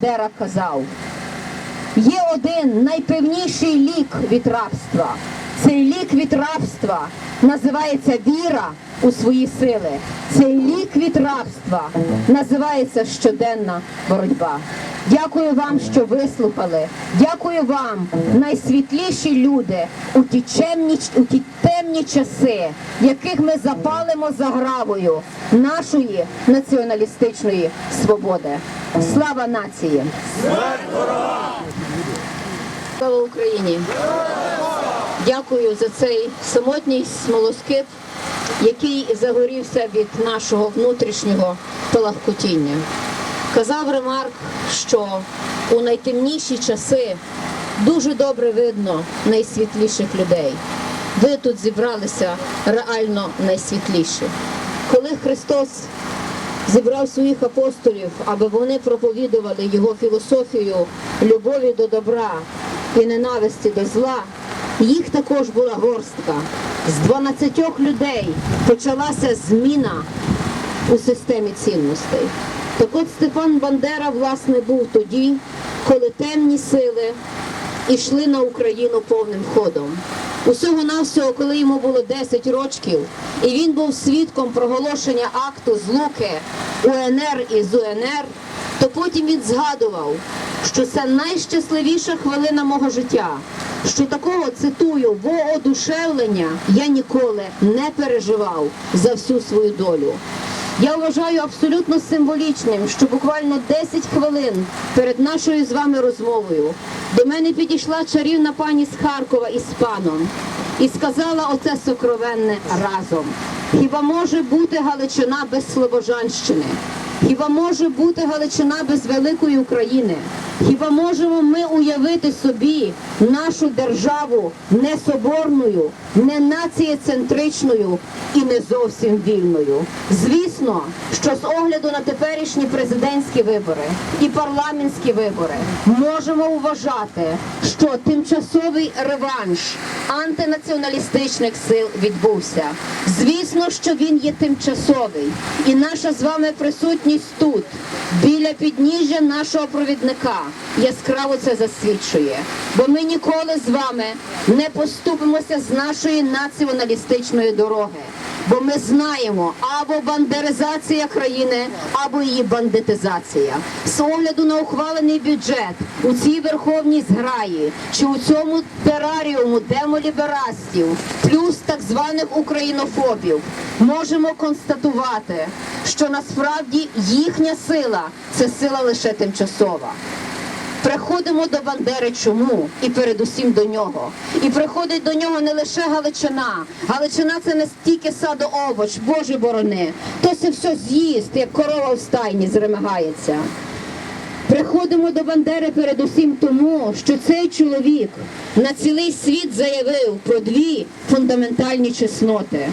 Дера казав, є один найпевніший лік від рабства. Цей лік від рабства називається віра у свої сили. Цей лік від рабства називається щоденна боротьба. Дякую вам, що вислухали. Дякую вам, найсвітліші люди, у ті, чемні, у ті темні часи, яких ми запалимо загравою нашої націоналістичної свободи. Слава нації! Слава Україні! Дякую за цей самотній смолоскип, який загорівся від нашого внутрішнього палахкотіння. Казав Ремарк, що у найтемніші часи дуже добре видно найсвітліших людей. Ви тут зібралися реально найсвітліші. Коли Христос зібрав своїх апостолів, аби вони проповідували його філософію любові до добра і ненависті до зла, їх також була горстка. З 12 людей почалася зміна у системі цінностей. Так от Степан Бандера, власне, був тоді, коли темні сили йшли на Україну повним ходом. Усього навсього, коли йому було 10 років, і він був свідком проголошення акту злуки УНР і ЗУНР, то потім він згадував, що це найщасливіша хвилина мого життя. Що такого цитую воодушевлення я ніколи не переживав за всю свою долю. Я вважаю абсолютно символічним, що буквально 10 хвилин перед нашою з вами розмовою до мене підійшла чарівна пані з Харкова із паном і сказала оце сокровенне разом. Хіба може бути Галичина без Слобожанщини? Хіба може бути Галичина без великої України? Хіба можемо ми уявити собі нашу державу не соборною, не націєцентричною і не зовсім вільною? Звісно, що з огляду на теперішні президентські вибори і парламентські вибори можемо вважати, що тимчасовий реванш антинаціоналістичних сил відбувся. Звісно, що він є тимчасовий, і наша з вами присутність тут, біля підніжжя нашого провідника, яскраво це засвідчує. Бо ми ніколи з вами не поступимося з нашої націоналістичної дороги. Бо ми знаємо або бандеризація країни, або її бандитизація. З огляду на ухвалений бюджет у цій верховній зграї чи у цьому тераріуму демоліберастів, плюс так званих українофобів, можемо констатувати, що насправді їхня сила це сила лише тимчасова. Приходимо до Бандери чому? І передусім до нього. І приходить до нього не лише Галичина. Галичина це не стільки садоовоч, Боже борони. То це все з'їсть, як корова в стайні зремигається. Приходимо до Бандери передусім тому, що цей чоловік на цілий світ заявив про дві фундаментальні чесноти.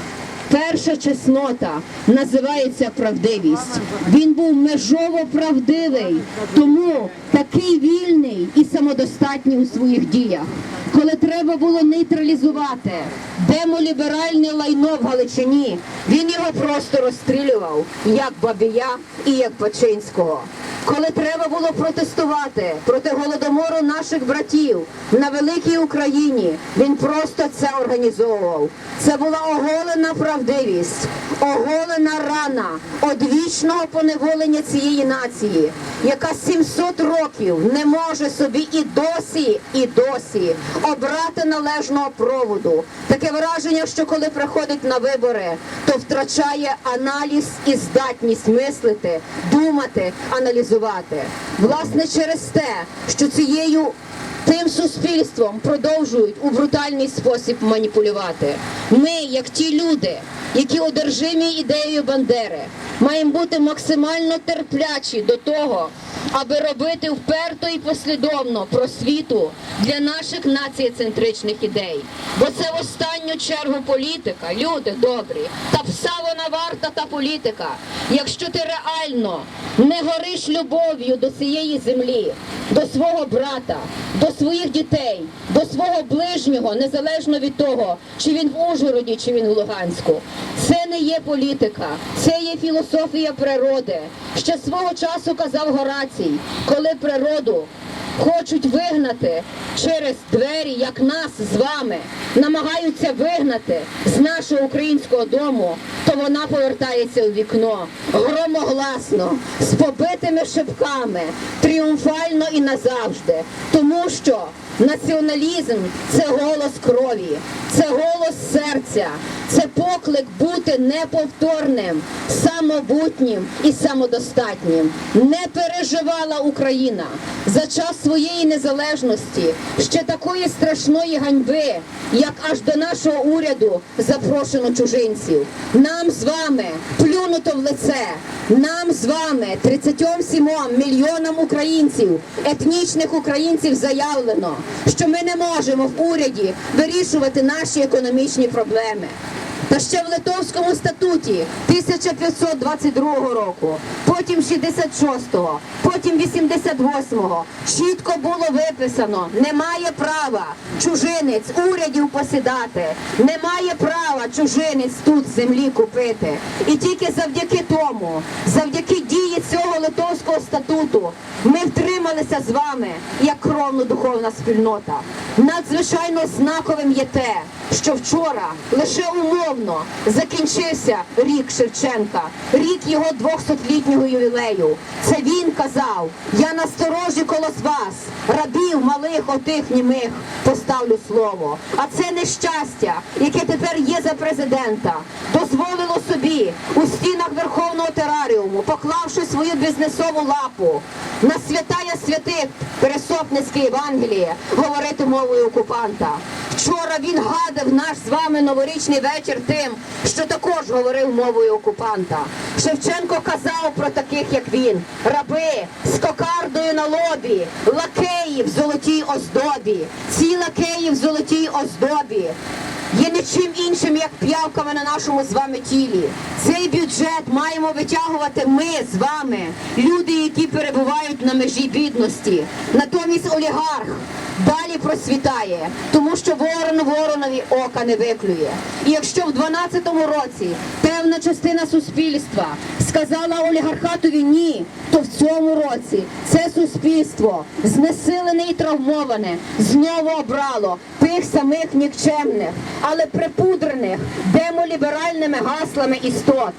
Перша чеснота називається правдивість. Він був межово правдивий, тому такий вільний і самодостатній у своїх діях. Коли треба було нейтралізувати демоліберальне лайно в Галичині, він його просто розстрілював, як Бабія і як Пачинського. Коли треба було протестувати проти голодомору наших братів на великій Україні, він просто це організовував. Це була оголена правдивість, оголена рана одвічного поневолення цієї нації, яка 700 років не може собі і досі, і досі обрати належного проводу. Таке враження, що коли приходить на вибори, то втрачає аналіз і здатність мислити, думати, аналізувати. Власне, через те, що цією тим суспільством продовжують у брутальний спосіб маніпулювати. Ми, як ті люди, які одержимі ідеєю Бандери, маємо бути максимально терплячі до того, аби робити вперто і послідовно просвіту для наших націєцентричних ідей. Бо це в останню чергу політика, люди добрі, та пса вона варта та політика. Якщо ти реально не гориш любов'ю до цієї землі, до свого брата, до своїх дітей, до свого ближнього, незалежно від того, чи він в Ужгороді чи він в Луганську. Це не є політика, це є філософія природи. Ще свого часу казав Горацій, коли природу хочуть вигнати через двері, як нас з вами, намагаються вигнати з нашого українського дому, то вона повертається у вікно громогласно, з побитими шипками, тріумфально і назавжди. Тому що націоналізм це голос крові, це голос серця, це поклик бути неповторним, самобутнім і самодостатнім. Не переживала Україна за час своєї незалежності ще такої страшної ганьби, як аж до нашого уряду запрошено чужинців. Нам з вами плюнуто в лице. Нам з вами 37 мільйонам українців, етнічних українців заявлено, що ми не можемо в уряді вирішувати наші економічні проблеми. Та ще в Литовському статуті 1522 року, потім 66-го, потім 88-го чітко було виписано, немає права чужинець урядів посідати, немає права чужинець тут землі купити. І тільки завдяки тому, завдяки дії цього Литовського статуту, ми втрималися з вами як кровно-духовна спільнота. Надзвичайно знаковим є те, що вчора лише умовно закінчився рік Шевченка, рік його 200-літнього ювілею. Це він казав: я насторожі коло вас, рабів малих отих німих поставлю слово. А це нещастя, яке тепер є за президента, дозволило собі у стінах Верховного тераріуму, поклавши свою бізнесову лапу на святая святих Пересопницьке Євангеліє, говорити мовою окупанта. Вчора він гадав наш з вами новорічний вечір тим, що також говорив мовою окупанта. Шевченко казав про таких, як він, раби з кокардою на лобі, лакеї в золотій оздобі, ці лакеї в золотій оздобі. Є нічим іншим, як п'явками на нашому з вами тілі. Цей бюджет маємо витягувати ми з вами, люди, які перебувають на межі бідності. Натомість олігарх далі просвітає, тому що ворон воронові ока не виклює. І якщо в 12-му році певна частина суспільства сказала олігархатові ні, то в цьому році це суспільство знесилене і травмоване знову обрало тих самих нікчемних, але припудрених демоліберальними гаслами істот.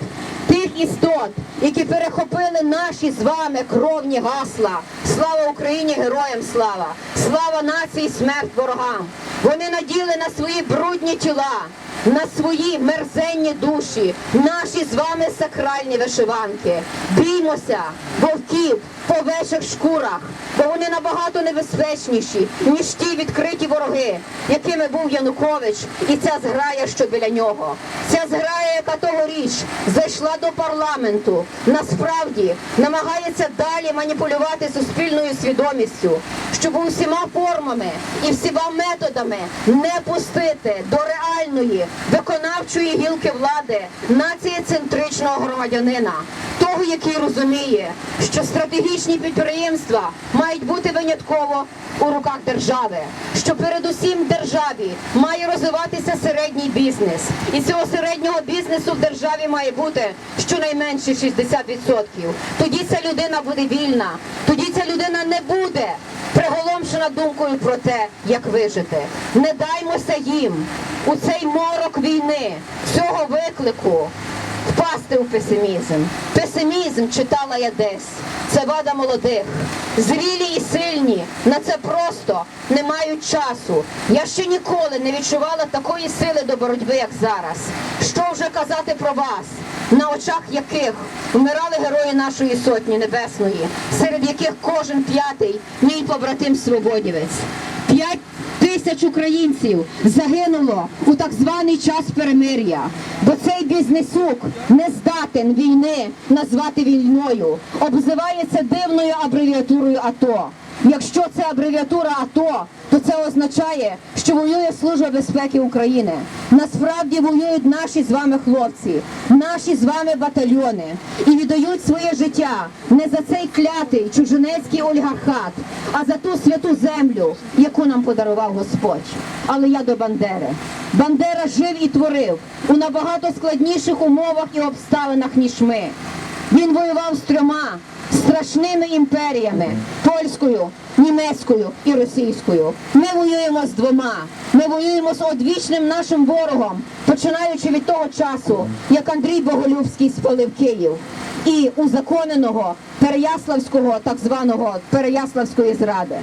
Тих істот, які перехопили наші з вами кровні гасла. Слава Україні, героям слава! Слава нації, смерть ворогам! Вони наділи на свої брудні тіла, на свої мерзенні душі, наші з вами сакральні вишиванки. Біймося вовків по веших шкурах, бо вони набагато небезпечніші, ніж ті відкриті вороги, якими був Янукович і ця зграя, що біля нього. Ця зграя, яка тогоріч зайшла до парламенту, насправді намагається далі маніпулювати суспільною свідомістю, щоб усіма формами і всіма методами не пустити до реальної виконавчої гілки влади націєцентричного громадянина, того, який розуміє, що стратегічні підприємства мають бути винятково у руках держави, що передусім державі має розвиватися середній бізнес, і цього середнього бізнесу в державі має бути щонайменше 60%. Тоді ця людина буде вільна, тоді ця людина не буде приголомшена думкою про те, як вижити. Не даймося їм у цей морок війни, цього виклику впасти у песимізм. Песимізм читала я десь. Це вада молодих. Зрілі і сильні на це просто не мають часу. Я ще ніколи не відчувала такої сили до боротьби, як зараз. Що вже казати про вас, на очах яких вмирали герої нашої сотні небесної, серед яких кожен п'ятий мій побратим свободівець. П'ять тисяч українців загинуло у так званий час перемир'я, бо цей бізнесук не здатен війни назвати війною, обзивається дивною абревіатурою АТО. Якщо це абревіатура АТО, то це означає, що воює Служба безпеки України. Насправді воюють наші з вами хлопці, наші з вами батальйони і віддають своє життя не за цей клятий чужинецький олігархат, а за ту святу землю, яку нам подарував Господь. Але я до Бандери. Бандера жив і творив у набагато складніших умовах і обставинах, ніж ми. Він воював з трьома страшними імперіями польською, німецькою і російською. Ми воюємо з двома. Ми воюємо з одвічним нашим ворогом, починаючи від того часу, як Андрій Боголюбський спалив Київ і узаконеного Переяславського, так званого Переяславської зради.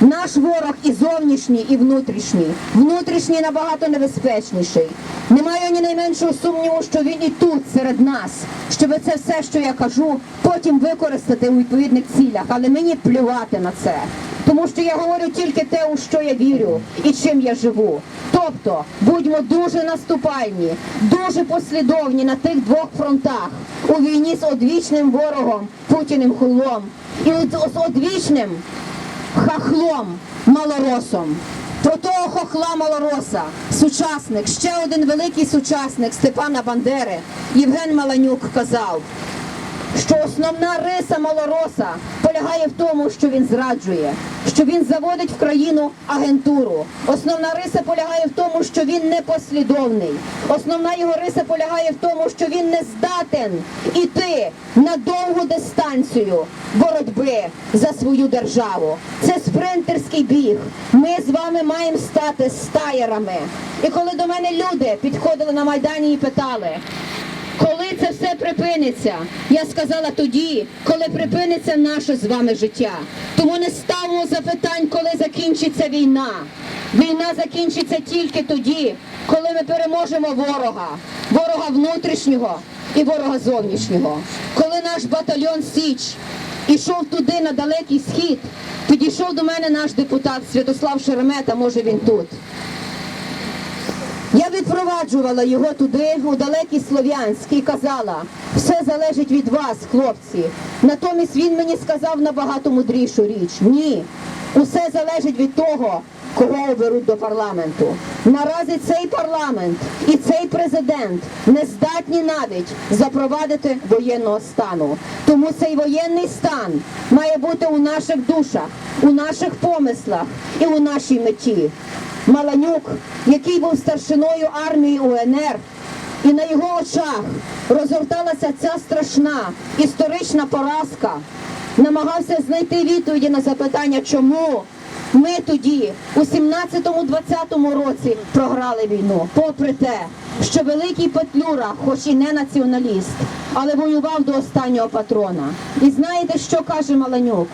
Наш ворог і зовнішній, і внутрішній. Внутрішній набагато небезпечніший. Немає ні найменшого сумніву, що він і тут серед нас, щоб це все, що я кажу, потім використати у відповідних цілях. Але мені плювати на це. Тому що я говорю тільки те, у що я вірю і чим я живу. Тобто будьмо дуже наступальні, дуже послідовні на тих двох фронтах у війні з одвічним ворогом Путіним хулом і з одвічним хахлом малоросом. Про того хохла малороса, сучасник, ще один великий сучасник Степана Бандери, Євген Маланюк казав, що основна риса малороса полягає в тому, що він зраджує, що він заводить в країну агентуру. Основна риса полягає в тому, що він непослідовний. Основна його риса полягає в тому, що він не здатен іти на довгу дистанцію боротьби за свою державу. Це спринтерський біг. Ми з вами маємо стати стаєрами. І коли до мене люди підходили на майдані і питали. Це все припиниться? Я сказала тоді, коли припиниться наше з вами життя. Тому не ставимо запитань, коли закінчиться війна. Війна закінчиться тільки тоді, коли ми переможемо ворога, ворога внутрішнього і ворога зовнішнього. Коли наш батальйон Січ ішов туди на далекий схід, підійшов до мене наш депутат Святослав Шеремета, може він тут. Я відпроваджувала його туди, у далекий Слов'янськ, і казала, все залежить від вас, хлопці. Натомість він мені сказав набагато мудрішу річ. Ні, усе залежить від того, кого оберуть до парламенту. Наразі цей парламент і цей президент не здатні навіть запровадити воєнного стану. Тому цей воєнний стан має бути у наших душах, у наших помислах і у нашій меті. Маланюк, який був старшиною армії УНР, і на його очах розгорталася ця страшна історична поразка, намагався знайти відповіді на запитання, чому ми тоді, у 17-20 році, програли війну, попри те, що великий Петлюра, хоч і не націоналіст, але воював до останнього патрона. І знаєте, що каже Маланюк?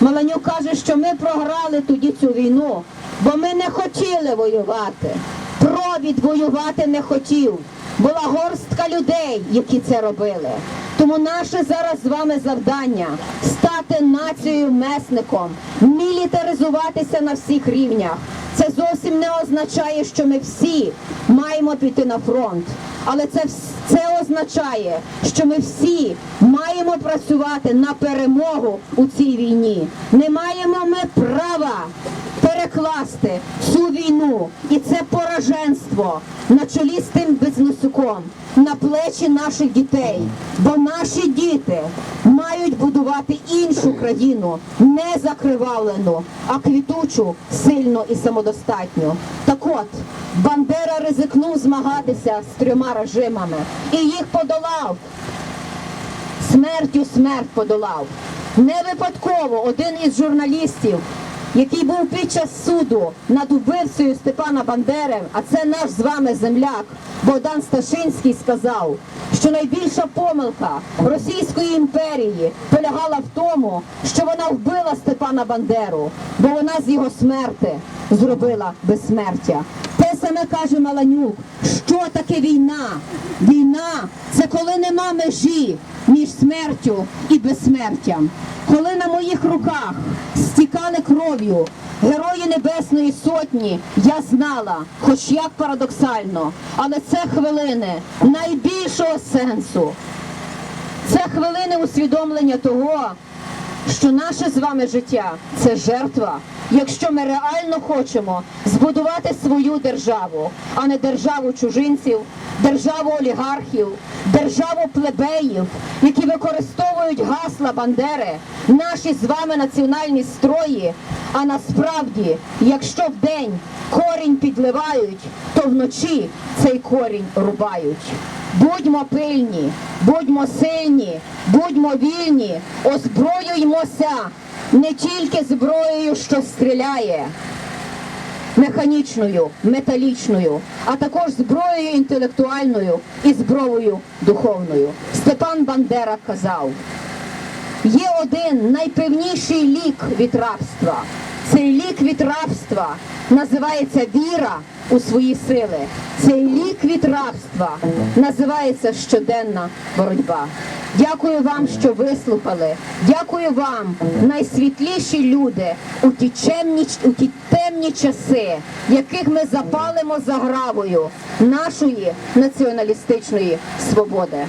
Маланюк каже, що ми програли тоді цю війну, бо ми не хотіли воювати. Провід воювати не хотів. Була горстка людей, які це робили. Тому наше зараз з вами завдання стати нацією месником, мілітаризуватися на всіх рівнях. Це зовсім не означає, що ми всі маємо піти на фронт. Але це, це означає, що ми всі маємо працювати на перемогу у цій війні. Не маємо ми права перекласти цю війну і це пораженство на чолі з тим бізнесуком на плечі наших дітей. Бо наші діти мають будувати іншу країну, не закривавлену, а квітучу, сильну і самодостатню. Так от, Бандера ризикнув змагатися з трьома режимами і їх подолав смертю смерть подолав. Не випадково один із журналістів, який був під час суду над убивцею Степана Бандери, а це наш з вами земляк Богдан Сташинський, сказав, що найбільша помилка Російської імперії полягала в тому, що вона вбила Степана Бандеру, бо вона з його смерти зробила безсмертя. Те саме каже Маланюк, що таке війна? Війна це коли нема межі між смертю і безсмертям. Коли на моїх руках стікали кров'ю герої Небесної Сотні, я знала, хоч як парадоксально, але це хвилини найбільшого сенсу. Це хвилини усвідомлення того, що наше з вами життя це жертва, якщо ми реально хочемо збудувати свою державу, а не державу чужинців, державу олігархів, державу плебеїв, які використовують гасла Бандери, наші з вами національні строї. А насправді, якщо вдень корінь підливають, то вночі цей корінь рубають. Будьмо пильні, будьмо сильні, будьмо вільні, озброюймося не тільки зброєю, що стріляє, механічною, металічною, а також зброєю інтелектуальною і зброєю духовною. Степан Бандера казав. Є один найпевніший лік від рабства. Цей лік від рабства називається віра у свої сили. Цей лік від рабства називається щоденна боротьба. Дякую вам, що вислухали. Дякую вам, найсвітліші люди, у ті, чемні, у ті темні часи, яких ми запалимо загравою нашої націоналістичної свободи.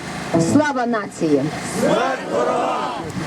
Слава нації! Смерть ворогам!